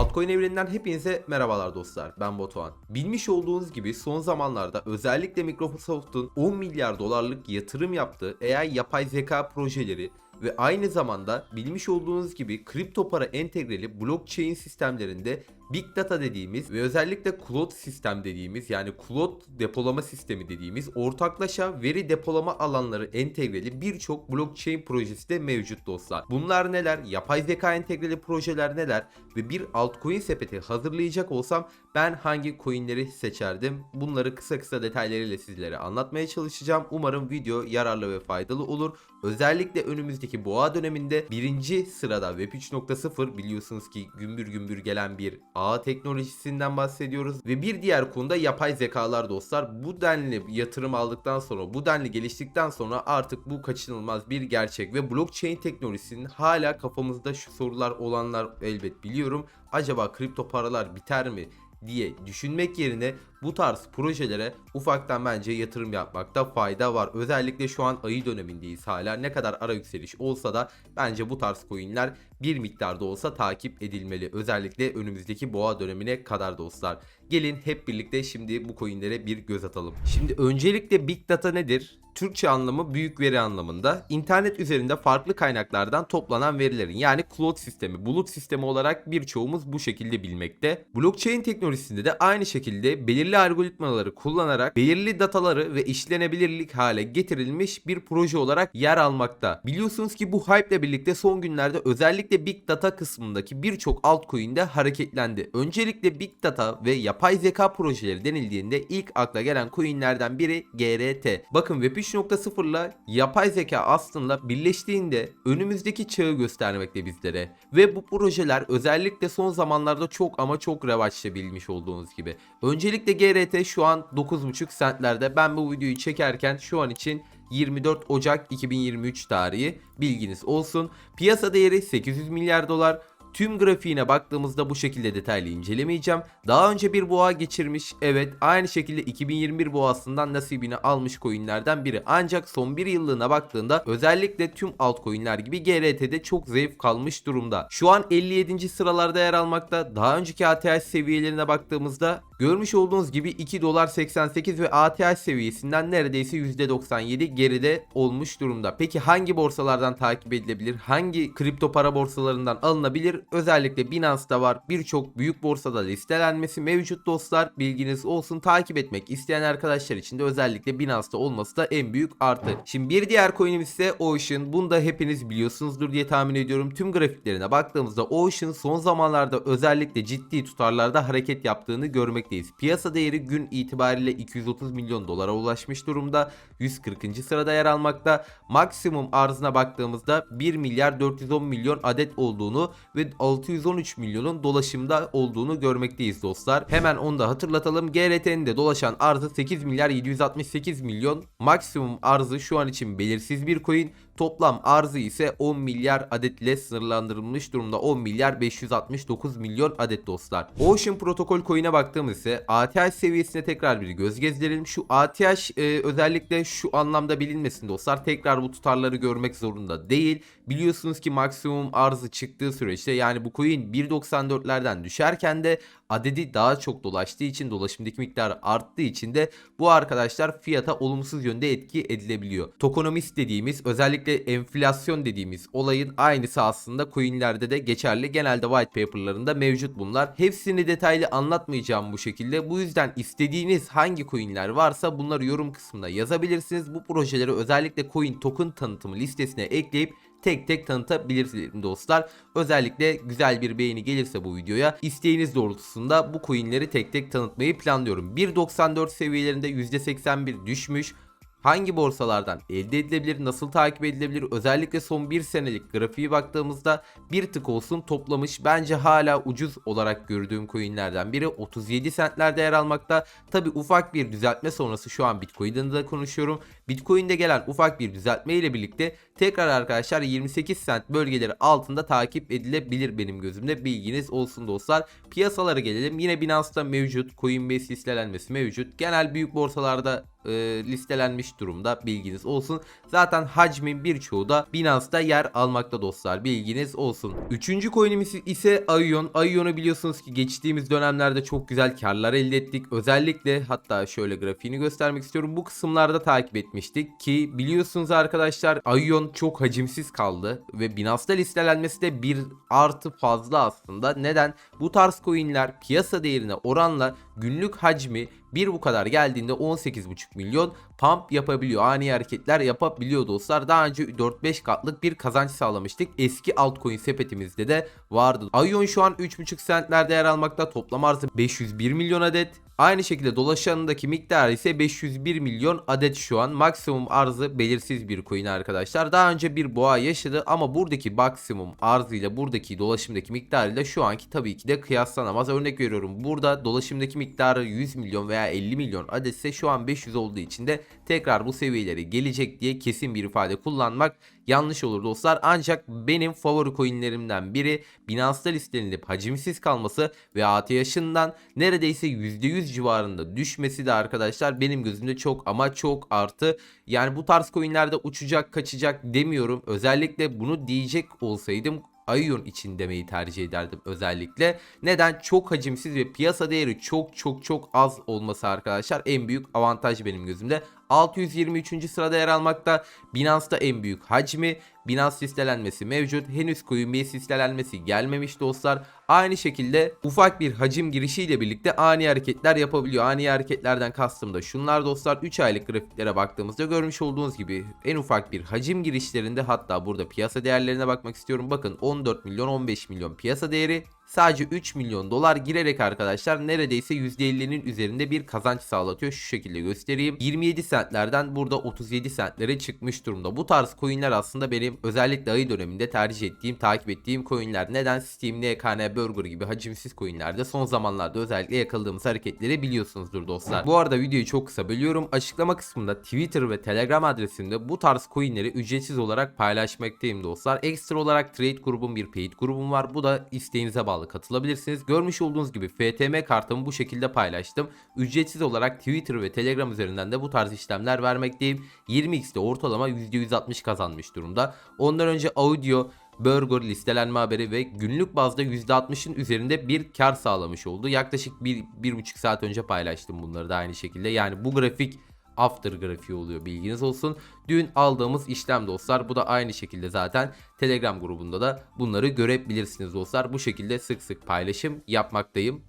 Altcoin evreninden hepinize merhabalar dostlar. Ben Batuhan. Bilmiş olduğunuz gibi son zamanlarda özellikle Microsoft'un 10 milyar dolarlık yatırım yaptığı AI yapay zeka projeleri ve aynı zamanda bilmiş olduğunuz gibi kripto para entegreli blockchain sistemlerinde Big Data dediğimiz ve özellikle cloud sistem dediğimiz yani cloud depolama sistemi dediğimiz ortaklaşa veri depolama alanları entegreli birçok blockchain projesi de mevcut dostlar. Bunlar neler? Yapay zeka entegreli projeler neler? Ve bir altcoin sepeti hazırlayacak olsam ben hangi coinleri seçerdim? Bunları kısa kısa detaylarıyla sizlere anlatmaya çalışacağım. Umarım video yararlı ve faydalı olur. Özellikle önümüzdeki boğa döneminde birinci sırada Web 3.0 biliyorsunuz ki gümbür gümbür gelen bir ağ teknolojisinden bahsediyoruz. Ve bir diğer konuda yapay zekalar dostlar. Bu denli yatırım aldıktan sonra, bu denli geliştikten sonra artık bu kaçınılmaz bir gerçek. Ve blockchain teknolojisinin hala kafamızda şu sorular olanlar elbet biliyorum. Acaba kripto paralar biter mi? diye düşünmek yerine bu tarz projelere ufaktan bence yatırım yapmakta fayda var. Özellikle şu an ayı dönemindeyiz hala. Ne kadar ara yükseliş olsa da bence bu tarz coinler bir miktarda olsa takip edilmeli. Özellikle önümüzdeki boğa dönemine kadar dostlar. Gelin hep birlikte şimdi bu coinlere bir göz atalım. Şimdi öncelikle Big Data nedir? Türkçe anlamı büyük veri anlamında. İnternet üzerinde farklı kaynaklardan toplanan verilerin yani cloud sistemi, bulut sistemi olarak birçoğumuz bu şekilde bilmekte. Blockchain teknolojisinde de aynı şekilde belirli algoritmaları kullanarak belirli dataları ve işlenebilirlik hale getirilmiş bir proje olarak yer almakta. Biliyorsunuz ki bu hype ile birlikte son günlerde özellikle Big Data kısmındaki birçok altcoin'de hareketlendi. Öncelikle Big Data ve yapay zeka projeleri denildiğinde ilk akla gelen coinlerden biri GRT. Bakın Web 3.0 ile yapay zeka aslında birleştiğinde önümüzdeki çağı göstermekte bizlere. Ve bu projeler özellikle son zamanlarda çok ama çok revaçlayabilmiş olduğunuz gibi. Öncelikle GRT şu an 9.5 centlerde. Ben bu videoyu çekerken şu an için 24 Ocak 2023 tarihi bilginiz olsun. Piyasa değeri 800 milyar dolar. Tüm grafiğine baktığımızda bu şekilde detaylı incelemeyeceğim. Daha önce bir boğa geçirmiş. Evet aynı şekilde 2021 boğasından nasibini almış coinlerden biri. Ancak son bir yıllığına baktığında özellikle tüm altcoinler gibi GRT'de çok zayıf kalmış durumda. Şu an 57. sıralarda yer almakta. Daha önceki ATH seviyelerine baktığımızda görmüş olduğunuz gibi 2 dolar 88 ve ATH seviyesinden neredeyse %97 geride olmuş durumda. Peki hangi borsalardan takip edilebilir? Hangi kripto para borsalarından alınabilir? Özellikle Binance'da var. Birçok büyük borsada listelenmesi mevcut dostlar. Bilginiz olsun. Takip etmek isteyen arkadaşlar için de özellikle Binance'da olması da en büyük artı. Şimdi bir diğer coin'imiz ise Ocean. Bunu da hepiniz biliyorsunuzdur diye tahmin ediyorum. Tüm grafiklerine baktığımızda Ocean son zamanlarda özellikle ciddi tutarlarda hareket yaptığını görmekteyiz. Piyasa değeri gün itibariyle 230 milyon dolara ulaşmış durumda. 140. sırada yer almakta. Maksimum arzına baktığımızda 1 milyar 410 milyon adet olduğunu ve 613 milyonun dolaşımda olduğunu görmekteyiz dostlar. Hemen onu da hatırlatalım. GRT'nin de dolaşan arzı 8 milyar 768 milyon. Maksimum arzı şu an için belirsiz bir coin. Toplam arzı ise 10 milyar adet ile sınırlandırılmış durumda. 10 milyar 569 milyon adet dostlar. Ocean protokol coin'e baktığımız ise ATH seviyesine tekrar bir göz gezdirelim. Şu ATH e, özellikle şu anlamda bilinmesin dostlar. Tekrar bu tutarları görmek zorunda değil. Biliyorsunuz ki maksimum arzı çıktığı süreçte yani bu coin 1.94'lerden düşerken de adedi daha çok dolaştığı için dolaşımdaki miktarı arttığı için de bu arkadaşlar fiyata olumsuz yönde etki edilebiliyor. Tokenomist dediğimiz özellikle enflasyon dediğimiz olayın aynısı aslında coinlerde de geçerli. Genelde white paper'larında mevcut bunlar. Hepsini detaylı anlatmayacağım bu şekilde. Bu yüzden istediğiniz hangi coinler varsa bunları yorum kısmına yazabilirsiniz. Bu projeleri özellikle coin token tanıtımı listesine ekleyip tek tek tanıtabilirsiniz dostlar. Özellikle güzel bir beğeni gelirse bu videoya isteğiniz doğrultusunda bu coinleri tek tek tanıtmayı planlıyorum. 1.94 seviyelerinde %81 düşmüş. Hangi borsalardan elde edilebilir, nasıl takip edilebilir? Özellikle son bir senelik grafiği baktığımızda bir tık olsun toplamış. Bence hala ucuz olarak gördüğüm coinlerden biri 37 centlerde yer almakta. Tabi ufak bir düzeltme sonrası şu an Bitcoin'den de konuşuyorum. Bitcoin'de gelen ufak bir düzeltme ile birlikte tekrar arkadaşlar 28 cent bölgeleri altında takip edilebilir benim gözümde. Bilginiz olsun dostlar. Piyasalara gelelim. Yine Binance'da mevcut. Coinbase listelenmesi mevcut. Genel büyük borsalarda e, listelenmiş durumda bilginiz olsun. Zaten hacmin birçoğu da Binance'da yer almakta dostlar bilginiz olsun. Üçüncü coin'imiz ise Aion. Aion'u biliyorsunuz ki geçtiğimiz dönemlerde çok güzel karlar elde ettik. Özellikle hatta şöyle grafiğini göstermek istiyorum. Bu kısımlarda takip etmiştik ki biliyorsunuz arkadaşlar Aion çok hacimsiz kaldı ve Binance'da listelenmesi de bir artı fazla aslında. Neden? Bu tarz coin'ler piyasa değerine oranla günlük hacmi bir bu kadar geldiğinde 18,5 milyon pump yapabiliyor. Ani hareketler yapabiliyor dostlar. Daha önce 4-5 katlık bir kazanç sağlamıştık. Eski altcoin sepetimizde de vardı. Aion şu an 3,5 centlerde yer almakta. Toplam arzı 501 milyon adet. Aynı şekilde dolaşanındaki miktarı ise 501 milyon adet şu an. Maksimum arzı belirsiz bir coin arkadaşlar. Daha önce bir boğa yaşadı ama buradaki maksimum arzıyla buradaki dolaşımdaki miktarıyla şu anki tabii ki de kıyaslanamaz. Örnek veriyorum burada dolaşımdaki miktarı 100 milyon veya 50 milyon adetse şu an 500 olduğu için de tekrar bu seviyelere gelecek diye kesin bir ifade kullanmak yanlış olur dostlar. Ancak benim favori coinlerimden biri Binance'da listelenip hacimsiz kalması ve ATH'ından neredeyse %100 civarında düşmesi de arkadaşlar benim gözümde çok ama çok artı. Yani bu tarz coinlerde uçacak kaçacak demiyorum. Özellikle bunu diyecek olsaydım Aion için demeyi tercih ederdim özellikle. Neden? Çok hacimsiz ve piyasa değeri çok çok çok az olması arkadaşlar en büyük avantaj benim gözümde. 623. sırada yer almakta. Binance'da en büyük hacmi. Binance listelenmesi mevcut. Henüz Coinbase listelenmesi gelmemiş dostlar. Aynı şekilde ufak bir hacim girişiyle birlikte ani hareketler yapabiliyor. Ani hareketlerden kastım da şunlar dostlar. 3 aylık grafiklere baktığımızda görmüş olduğunuz gibi en ufak bir hacim girişlerinde hatta burada piyasa değerlerine bakmak istiyorum. Bakın 14 milyon 15 milyon piyasa değeri sadece 3 milyon dolar girerek arkadaşlar neredeyse %50'nin üzerinde bir kazanç sağlatıyor. Şu şekilde göstereyim. 27 centlerden burada 37 centlere çıkmış durumda. Bu tarz coinler aslında benim özellikle ayı döneminde tercih ettiğim, takip ettiğim coinler. Neden? Steam, NKN, Burger gibi hacimsiz coinlerde son zamanlarda özellikle yakaladığımız hareketleri biliyorsunuzdur dostlar. Bu arada videoyu çok kısa bölüyorum. Açıklama kısmında Twitter ve Telegram adresimde bu tarz coinleri ücretsiz olarak paylaşmaktayım dostlar. Ekstra olarak trade grubum bir paid grubum var. Bu da isteğinize bağlı katılabilirsiniz. Görmüş olduğunuz gibi FTM kartımı bu şekilde paylaştım. Ücretsiz olarak Twitter ve Telegram üzerinden de bu tarz işlemler vermekteyim. 20x'te ortalama %160 kazanmış durumda. Ondan önce audio Burger listelenme haberi ve günlük bazda %60'ın üzerinde bir kar sağlamış oldu. Yaklaşık 1-1,5 saat önce paylaştım bunları da aynı şekilde. Yani bu grafik after grafiği oluyor bilginiz olsun. Dün aldığımız işlem dostlar bu da aynı şekilde zaten Telegram grubunda da bunları görebilirsiniz dostlar. Bu şekilde sık sık paylaşım yapmaktayım.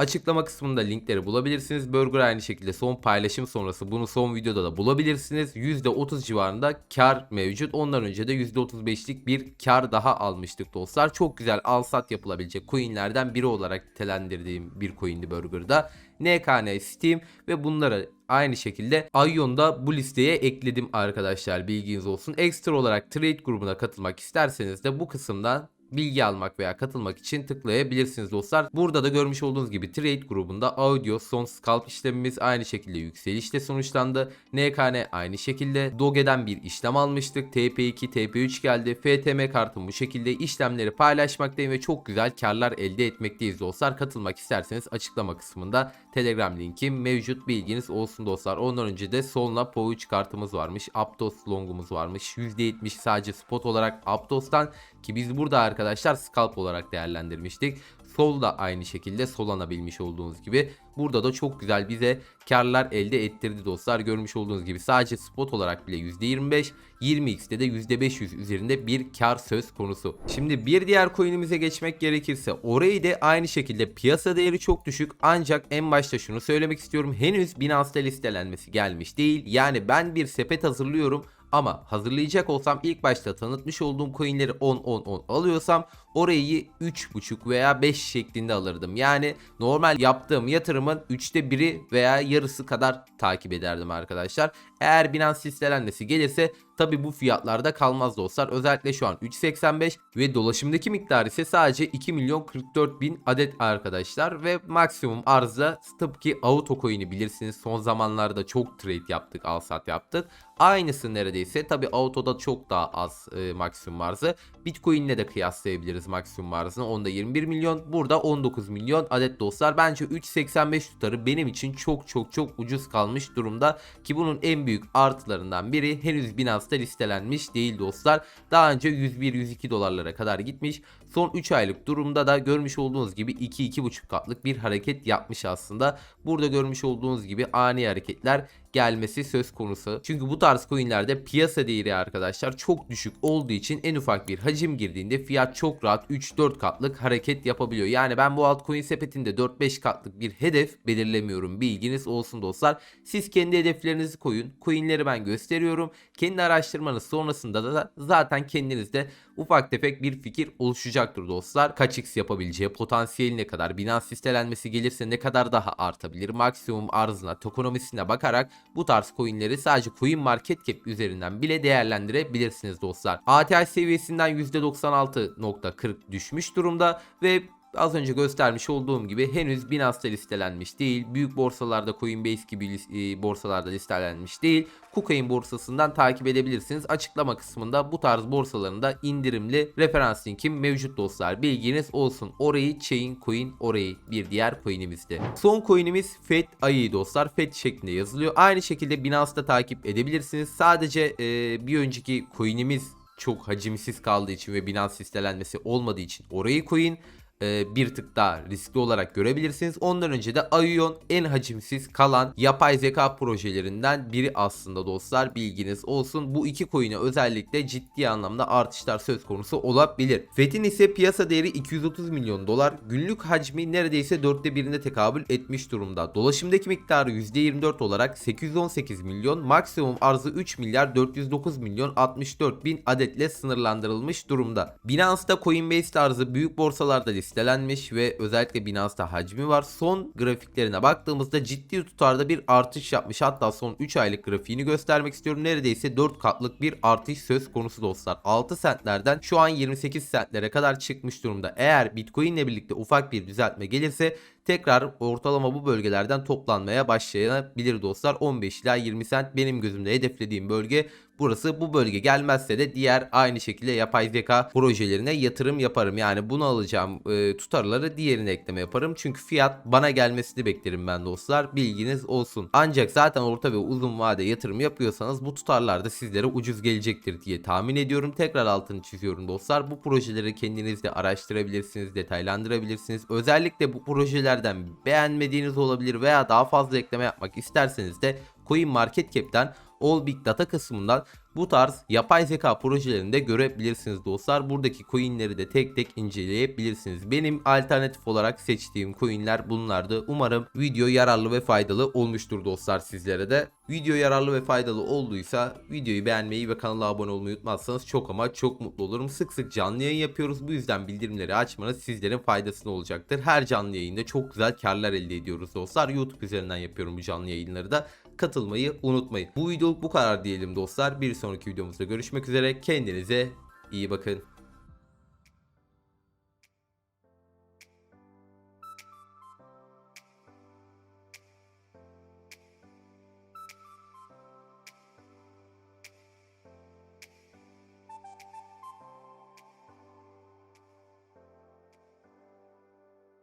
Açıklama kısmında linkleri bulabilirsiniz. Burger aynı şekilde son paylaşım sonrası bunu son videoda da bulabilirsiniz. %30 civarında kar mevcut. Ondan önce de %35'lik bir kar daha almıştık dostlar. Çok güzel al sat yapılabilecek coinlerden biri olarak nitelendirdiğim bir coindi Burger'da. NKN, Steam ve bunları aynı şekilde Ion'da bu listeye ekledim arkadaşlar bilginiz olsun. Ekstra olarak trade grubuna katılmak isterseniz de bu kısımdan bilgi almak veya katılmak için tıklayabilirsiniz dostlar. Burada da görmüş olduğunuz gibi trade grubunda audio son scalp işlemimiz aynı şekilde yükselişte sonuçlandı. NKN aynı şekilde Doge'den bir işlem almıştık. TP2, TP3 geldi. FTM kartım bu şekilde işlemleri paylaşmaktayım ve çok güzel karlar elde etmekteyiz dostlar. Katılmak isterseniz açıklama kısmında Telegram linkim mevcut bilginiz olsun dostlar. Ondan önce de Solna Po3 kartımız varmış. Aptos longumuz varmış. %70 sadece spot olarak Aptos'tan ki biz burada arkadaşlar scalp olarak değerlendirmiştik. Sol da aynı şekilde solanabilmiş olduğunuz gibi. Burada da çok güzel bize karlar elde ettirdi dostlar. Görmüş olduğunuz gibi sadece spot olarak bile %25, 20x'te de %500 üzerinde bir kar söz konusu. Şimdi bir diğer coin'imize geçmek gerekirse orayı da aynı şekilde piyasa değeri çok düşük ancak en başta şunu söylemek istiyorum. Henüz Binance'da listelenmesi gelmiş değil. Yani ben bir sepet hazırlıyorum ama hazırlayacak olsam ilk başta tanıtmış olduğum coinleri 10-10-10 alıyorsam orayı 3.5 veya 5 şeklinde alırdım. Yani normal yaptığım yatırımın 3'te 1'i veya yarısı kadar takip ederdim arkadaşlar. Eğer Binance listelenmesi gelirse tabi bu fiyatlarda kalmaz dostlar. Özellikle şu an 3.85 ve dolaşımdaki miktar ise sadece 2 milyon 44 bin adet arkadaşlar. Ve maksimum arzda tıpkı auto coin'i bilirsiniz. Son zamanlarda çok trade yaptık al sat yaptık. Aynısı neredeyse tabi autoda çok daha az e, maksimum arzı. Bitcoin'le de kıyaslayabiliriz maksimum arzını. Onda 21 milyon burada 19 milyon adet dostlar. Bence 3.85 tutarı benim için çok çok çok ucuz kalmış durumda. Ki bunun en büyük artılarından biri henüz Binance'da listelenmiş değil dostlar. Daha önce 101-102 dolarlara kadar gitmiş. Son 3 aylık durumda da görmüş olduğunuz gibi 2-2,5 katlık bir hareket yapmış aslında. Burada görmüş olduğunuz gibi ani hareketler gelmesi söz konusu. Çünkü bu tarz coinlerde piyasa değeri arkadaşlar çok düşük olduğu için en ufak bir hacim girdiğinde fiyat çok rahat 3-4 katlık hareket yapabiliyor. Yani ben bu altcoin sepetinde 4-5 katlık bir hedef belirlemiyorum. Bilginiz olsun dostlar. Siz kendi hedeflerinizi koyun. Coinleri ben gösteriyorum. Kendi araştırmanız sonrasında da zaten kendinizde ufak tefek bir fikir oluşacaktır dostlar. Kaç x yapabileceği, potansiyeli ne kadar, Binance listelenmesi gelirse ne kadar daha artabilir, maksimum arzına, tokenomicsine bakarak bu tarz coinleri sadece coin market cap üzerinden bile değerlendirebilirsiniz dostlar. ATH seviyesinden %96.40 düşmüş durumda ve Az önce göstermiş olduğum gibi henüz Binance'da listelenmiş değil. Büyük borsalarda Coinbase gibi e, borsalarda listelenmiş değil. KuCoin borsasından takip edebilirsiniz. Açıklama kısmında bu tarz borsalarında indirimli referans linkim mevcut dostlar. Bilginiz olsun. Orayı Chain Coin orayı bir diğer coin'imizdi. Son coin'imiz FED ayı dostlar. FED şeklinde yazılıyor. Aynı şekilde Binance'da takip edebilirsiniz. Sadece e, bir önceki coin'imiz çok hacimsiz kaldığı için ve Binance listelenmesi olmadığı için orayı coin e, bir tık daha riskli olarak görebilirsiniz. Ondan önce de Aion en hacimsiz kalan yapay zeka projelerinden biri aslında dostlar bilginiz olsun. Bu iki coin'e özellikle ciddi anlamda artışlar söz konusu olabilir. FET'in ise piyasa değeri 230 milyon dolar. Günlük hacmi neredeyse dörtte birine tekabül etmiş durumda. Dolaşımdaki miktarı %24 olarak 818 milyon. Maksimum arzı 3 milyar 409 milyon 64 bin adetle sınırlandırılmış durumda. Binance'da Coinbase tarzı büyük borsalarda listelenmiş ve özellikle Binance'da hacmi var. Son grafiklerine baktığımızda ciddi tutarda bir artış yapmış. Hatta son 3 aylık grafiğini göstermek istiyorum. Neredeyse 4 katlık bir artış söz konusu dostlar. 6 centlerden şu an 28 centlere kadar çıkmış durumda. Eğer Bitcoin ile birlikte ufak bir düzeltme gelirse tekrar ortalama bu bölgelerden toplanmaya başlayabilir dostlar. 15 ila 20 cent benim gözümde hedeflediğim bölge burası. Bu bölge gelmezse de diğer aynı şekilde yapay zeka projelerine yatırım yaparım. Yani bunu alacağım e, tutarları diğerine ekleme yaparım. Çünkü fiyat bana gelmesini beklerim ben dostlar. Bilginiz olsun. Ancak zaten orta ve uzun vade yatırım yapıyorsanız bu tutarlar da sizlere ucuz gelecektir diye tahmin ediyorum. Tekrar altını çiziyorum dostlar. Bu projeleri kendiniz de araştırabilirsiniz, detaylandırabilirsiniz. Özellikle bu projelerden beğenmediğiniz olabilir veya daha fazla ekleme yapmak isterseniz de Coin Market Cap'ten All Big Data kısmından bu tarz yapay zeka projelerini de görebilirsiniz dostlar. Buradaki coinleri de tek tek inceleyebilirsiniz. Benim alternatif olarak seçtiğim coinler bunlardı. Umarım video yararlı ve faydalı olmuştur dostlar sizlere de. Video yararlı ve faydalı olduysa videoyu beğenmeyi ve kanala abone olmayı unutmazsanız çok ama çok mutlu olurum. Sık sık canlı yayın yapıyoruz. Bu yüzden bildirimleri açmanız sizlerin faydasına olacaktır. Her canlı yayında çok güzel karlar elde ediyoruz dostlar. YouTube üzerinden yapıyorum bu canlı yayınları da katılmayı unutmayın. Bu videoluk bu kadar diyelim dostlar. Bir sonraki videomuzda görüşmek üzere. Kendinize iyi bakın.